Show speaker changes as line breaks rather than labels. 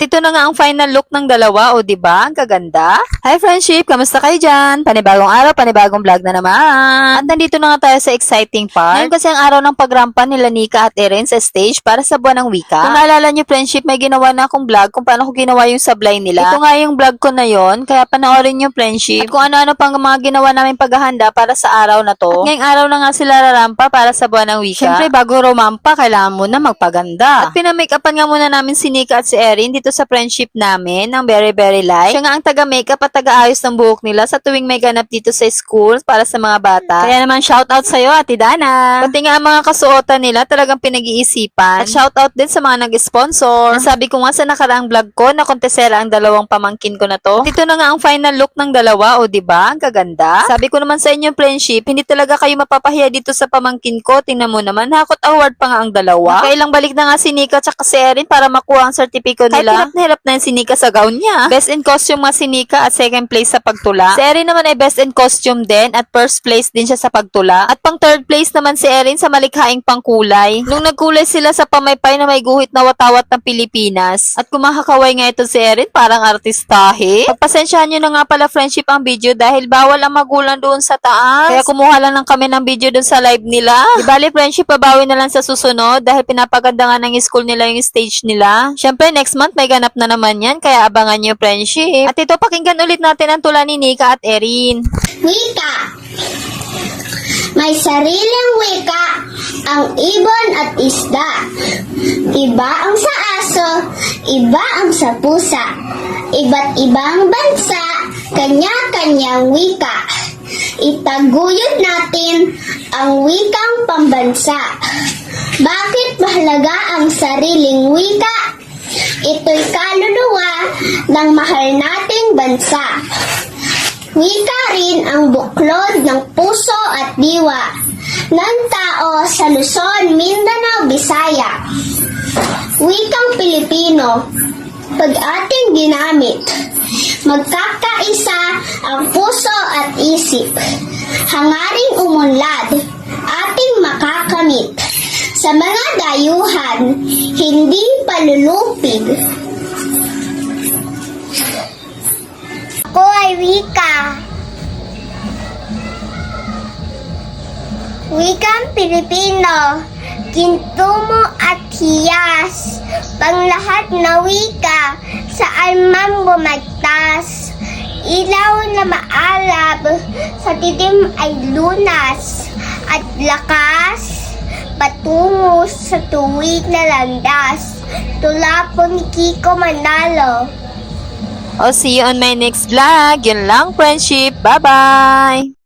At ito na nga ang final look ng dalawa, o di ba? Ang kaganda. Hi friendship, kamusta kayo dyan? Panibagong araw, panibagong vlog na naman. At nandito na nga tayo sa exciting part. Ngayon kasi ang araw ng pagrampa nila Nika at Erin sa stage para sa buwan ng wika. Kung naalala nyo friendship, may ginawa na akong vlog kung paano ko ginawa yung sablay nila. Ito nga yung vlog ko na yon, kaya panoorin nyo friendship. At kung ano-ano pang mga ginawa namin paghahanda para sa araw na to. At ngayong araw na nga sila rarampa para sa buwan ng wika. Siyempre, bago rumampa, kailangan mo na magpaganda. At pinamake-upan nga muna namin si Nika at si Erin dito sa friendship namin ng Very Very Light. Siya nga ang taga-makeup at taga-ayos ng buhok nila sa tuwing may ganap dito sa school para sa mga bata. Kaya naman shoutout sa'yo, Ate Dana. Pati nga ang mga kasuotan nila talagang pinag-iisipan. At shoutout din sa mga nag-sponsor. Nasabi ko nga sa nakaraang vlog ko na kontesera ang dalawang pamangkin ko na to. At ito na nga ang final look ng dalawa, o di ba? Ang kaganda. Sabi ko naman sa inyo, friendship, hindi talaga kayo mapapahiya dito sa pamangkin ko. Tingnan mo naman, hakot award pa nga ang dalawa. Kailang balik na nga si Nika at si Erin para makuha ang certificate nila. Kahit hirap na hirap na yung si Nika sa gown niya. Best in costume nga si Nika at second place sa pagtula. Si Erin naman ay best in costume din at first place din siya sa pagtula. At pang third place naman si Erin sa malikhaing pangkulay. Nung nagkulay sila sa pamaypay na may guhit na watawat ng Pilipinas. At kumakakaway nga ito si Erin parang artistahe. Pagpasensyahan nyo na nga pala friendship ang video dahil bawal ang magulang doon sa taas. Kaya kumuha lang lang kami ng video doon sa live nila. Di bali friendship, babawi na lang sa susunod dahil pinapaganda nga ng school nila yung stage nila. Syempre next month may ganap na naman yan kaya abangan nyo friendship. At ito pakinggan ulit natin ang tula ni Nika at Erin.
Wika. May sariling wika ang ibon at isda. Iba ang sa aso, iba ang sa pusa. Iba't ibang bansa, kanya-kanyang wika. Itaguyod natin ang wikang pambansa. Bakit mahalaga ang sariling wika? Ito'y kaluluwa ng mahal nating bansa. Wika rin ang buklod ng puso at diwa ng tao sa Luzon, Mindanao, Bisaya. Wikang Pilipino, pag ating ginamit, magkakaisa ang puso at isip. Hangaring umunlad, ating makakamit. Sa mga dayuhan, hindi palulupig. Ako ay wika. Wikang Pilipino, gintumo at hiyas, panglahat na wika, saan man bumagtas. Ilaw na maalab, sa dilim ay lunas, at lakas, patungo sa tuwid na landas. Tula po ni Kiko Manalo.
I'll see you on my next vlog. Yun lang friendship. Bye-bye!